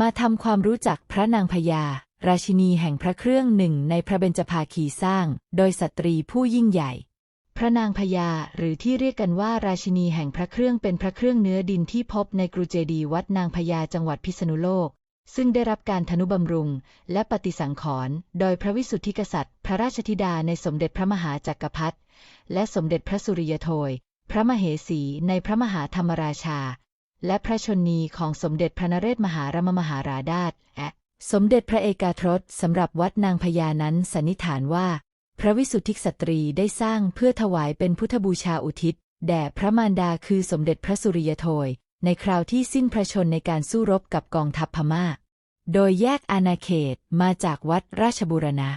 มาทำความรู้จักพระนางพญา ราชินีแห่งพระเครื่องหนึ่งในพระเบญจภาคีสร้าง โดยสตรีผู้ยิ่งใหญ่ พระนางพญาหรือที่เรียกกันว่าราชินีแห่งพระเครื่องเป็นพระเครื่องเนื้อดินที่พบในกรุเจดีวัดนางพญาจังหวัดพิษณุโลก ซึ่งได้รับการทนุบำรุง และปฏิสังขรณ์โดยพระวิสุทธิกษัตริย์ พระราชธิดาในสมเด็จพระมหาจักรพรรดิและสมเด็จพระสุริยโทยพระมเหสีในพระมหาธรรมราชา และพระชนนีของสมเด็จพระนเรศมหารมมหาราดาษและสมเด็จพระเอกาทศสำหรับวัดนางพญานั้นสันนิษฐานว่า พระวิสุทธิกสตรีได้สร้างเพื่อถวายเป็นพุทธบูชาอุทิศ แด่พระมารดาคือสมเด็จพระสุริยโทย ในคราวที่สิ้นพระชนในการสู้รบกับกองทัพพม่า โดยแยกอาณาเขตมาจากวัดราชบูรณะ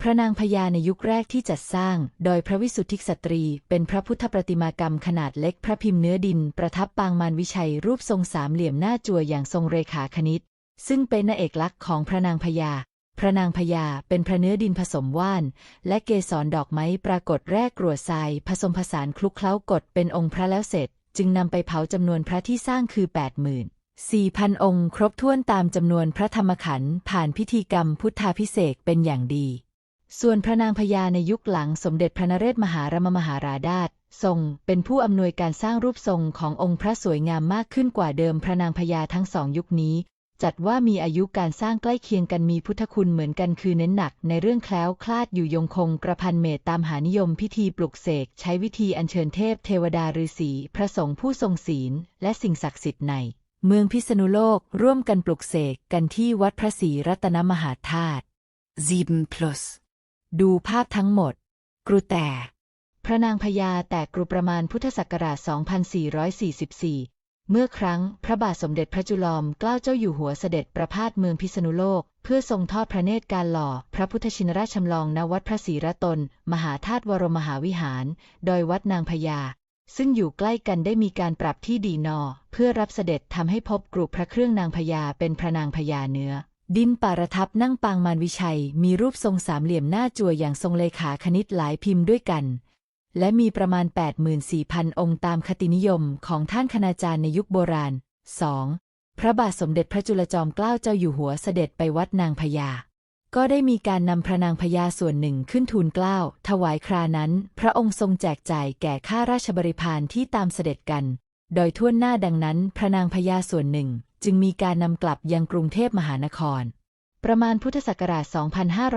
พระนางพญาในยุคแรกที่จัดสร้าง โดยพระวิสุทธิสตรี เป็นพระพุทธประติมากรรมขนาดเล็กพระพิมพ์เนื้อดิน ประทับปางมารวิชัยรูปทรงสามเหลี่ยมหน้าจั่วอย่างทรงเรขาคณิต ซึ่งเป็นนเอกลักษณ์ของพระนางพญา พระนางพญาเป็นพระเนื้อดินผสมว่าน และเกสรดอกไม้ปรากฏแรกกรวดทราย ผสมผสานคลุกเคล้ากดเป็นองค์พระแล้วเสร็จ จึงนำไปเผาจำนวนพระที่สร้างคือ80,000 4,000องค์ ครบถ้วนตามจำนวนพระธรรมขันธ์ผ่านพิธีกรรมพุทธาพิเศษเป็นอย่างดี ส่วนพระนางพญาในยุคหลังสมเด็จพระนเรศมหารามมหาราดาษทรงเป็นผู้อำนวยการสร้างรูปทรงขององค์พระสวยงามมากขึ้นกว่าเดิมพระนางพญาทั้งสองยุคนี้ จัดว่ามีอายุการสร้างใกล้เคียงกันมีพุทธคุณเหมือนกันคือเน้นหนัก ในเรื่องแคล้วคลาดอยู่ยงคงกระพันเมตตามหานิยมพิธีปลุกเสก ใช้วิธีอัญเชิญเทพเทวดาฤาษีพระสงฆ์ผู้ทรงศีล และสิ่งศักดิ์สิทธิ์ใน เมืองพิษณุโลกร่วมกันปลุกเสกกันที่วัดพระศรีรัตนมหาธาตุ 7 plus ดูภาพทั้งหมด กรุแต่ พระนางพญาแต่กรุประมาณพุทธศักราช 2444 เมื่อครั้งพระบาทสมเด็จพระจุลอมเกล้าเจ้าอยู่หัวเสด็จประพาสเมืองพิษณุโลก เพื่อทรงทอดพระเนตรการหล่อ พระพุทธชินราชจำลองณวัดพระศรีรัตน มหาธาตุวรมหาวิหาร โดยวัดนางพญาซึ่งอยู่ใกล้กันได้มีการปรับที่ดีนอ เพื่อรับเสด็จทำให้พบกรุพระเครื่องนางพญาเป็นพระนางพญาเนื้อ ดินปาระทับนั่งปางมารวิชัย มีรูปทรงสามเหลี่ยมหน้าจั่วอย่างทรงเลขาคณิตหลายพิมพ์ด้วยกัน และมีประมาณ 84,000 องค์ตามคตินิยมของท่านคณาจารย์ในยุคโบราณ 2. พระบาทสมเด็จพระจุลจอมเกล้าเจ้าอยู่หัวเสด็จไปวัดนางพญา ก็ได้มีการนำพระนางพญาส่วนหนึ่งขึ้นทูลเกล้าถวายครานั้น พระองค์ทรงแจกจ่ายแก่ข้าราชบริพารที่ตามเสด็จกัน โดยท่วนหน้าดังนั้น พระนางพญาส่วนหนึ่ง จึงมีการนำกลับยังกรุงเทพมหานคร ประมาณพุทธศักราช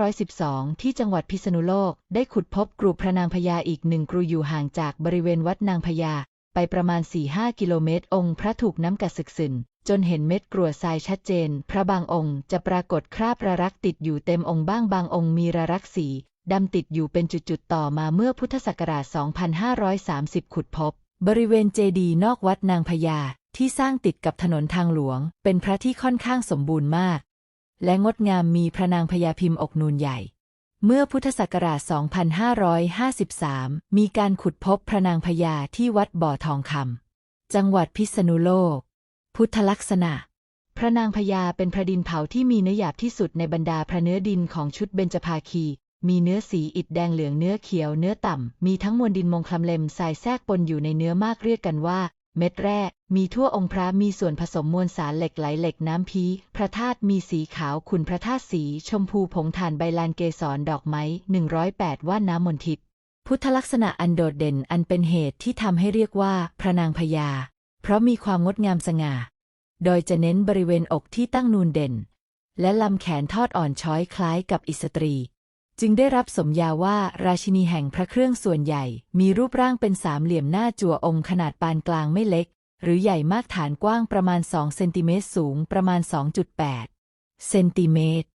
2512 ที่จังหวัดพิษณุโลก ได้ขุดพบกรุพระนางพญาอีกหนึ่งกรุอยู่ห่างจากบริเวณวัดนางพญาไปประมาณ 4-5 กิโลเมตร องค์พระถูกน้ำกัดสึกซึนจนเห็นเม็ดกรวดทรายชัดเจน พระบางองค์จะปรากฏคราบระรักติดอยู่เต็มองค์บ้างบางองค์มีระรักสีดำติดอยู่เป็นจุดๆต่อมาเมื่อพุทธศักราช 2530 ขุดพบ บริเวณเจดีย์นอกวัดนางพญา ที่สร้างติดกับถนนทางหลวง เป็นพระที่ค่อนข้างสมบูรณ์มาก และงดงามมีพระนางพญาพิมพ์อกนูนใหญ่ เมื่อพุทธศักราช 2553 มีการขุดพบพระนางพญาที่วัดบ่อทองคำจังหวัดพิษณุโลก พุทธลักษณะ พระนางพญาเป็นพระดินเผาที่มีเนื้อหยาบที่สุดในบรรดาพระเนื้อดินของชุดเบญจภาคีมีเนื้อสีอิฐแดงเหลืองเนื้อเขียวเนื้อต่ำ มีทั้งมวลดินมงคลำเลมทรายแทรกปนอยู่ในเนื้อมากเรียกกันว่า เม็ดแร่ มีทั่วองค์พระมีส่วนผสมมวลสารเหล็กไหลเหล็กน้ำพี พระธาตุมีสีขาวขุ่นพระธาตุสี ชมพูผงถ่านใบลานเกสรดอกไม้108 ว่าน้ำมนทิพพุทธลักษณะอันโดดเด่นอันเป็นเหตุที่ทำให้เรียกว่าพระนางพญา เพราะมีความงดงามสง่า โดยจะเน้นบริเวณอกที่ตั้งนูนเด่น และลำแขนทอดอ่อนช้อยคล้ายกับอิสตรี จึงได้รับสมญาว่าราชินีแห่งพระเครื่องส่วนใหญ่ มีรูปร่างเป็นสามเหลี่ยมหน้าจั่วองค์ขนาดปานกลางไม่เล็ก หรือใหญ่มากฐานกว้างประมาณ 2 เซนติเมตรสูงประมาณ 2.8 เซนติเมตร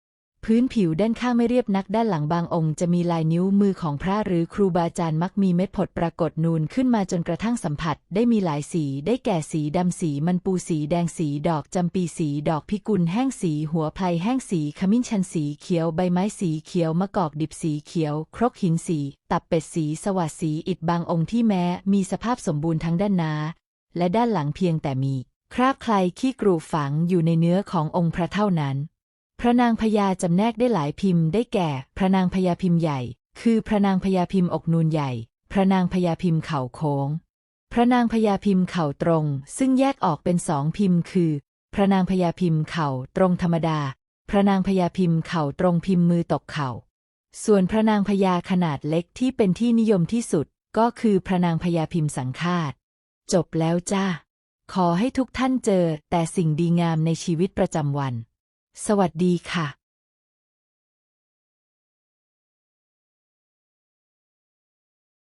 พื้นผิวด้านข้างไม่เรียบนักด้านหลังบางองค์จะมีลายนิ้วมือของพระหรือครูบาอาจารย์มักมีเม็ดผดปรากฏนูนขึ้นมาจนกระทั่งสัมผัส ได้มีหลายสีได้แก่สีดำสีมันปูสีแดงสีดอกจำปีสีดอกพิกุลแห้งสีหัวไพรแห้งสีขมิ้นชันสีเขียวใบไม้สีเขียวมะกอกดิบสีเขียว ครกหินสี ตับเป็ดสีสวัสดสีอิฐบางองค์ที่แม้มีสภาพสมบูรณ์ทั้งด้านหน้าและด้านหลังเพียงแต่มี คราบใครขี้กรูฝังอยู่ในเนื้อขององค์พระเท่านั้น พระนางพญาจำแนกได้หลายพิมพ์ได้แก่ พระนางพญาพิมพ์ใหญ่ คือพระนางพญาพิมพ์อกนูนใหญ่ พระนางพญาพิมพ์เข่าโค้ง พระนางพญาพิมพ์เข่าตรง ซึ่งแยกออกเป็นสองพิมพ์ คือ พระนางพญาพิมพ์เข่าตรงธรรมดา พระนางพญาพิมพ์เข่าตรงพิมพ์มือตกเข่า ส่วนพระนางพญาขนาดเล็กที่เป็นที่นิยมที่สุด ก็คือพระนางพญาพิมพ์สังฆาตจบแล้วจ้าขอให้ทุกท่านเจอแต่สิ่งดีงามในชีวิตประจำวัน สวัสดีค่ะ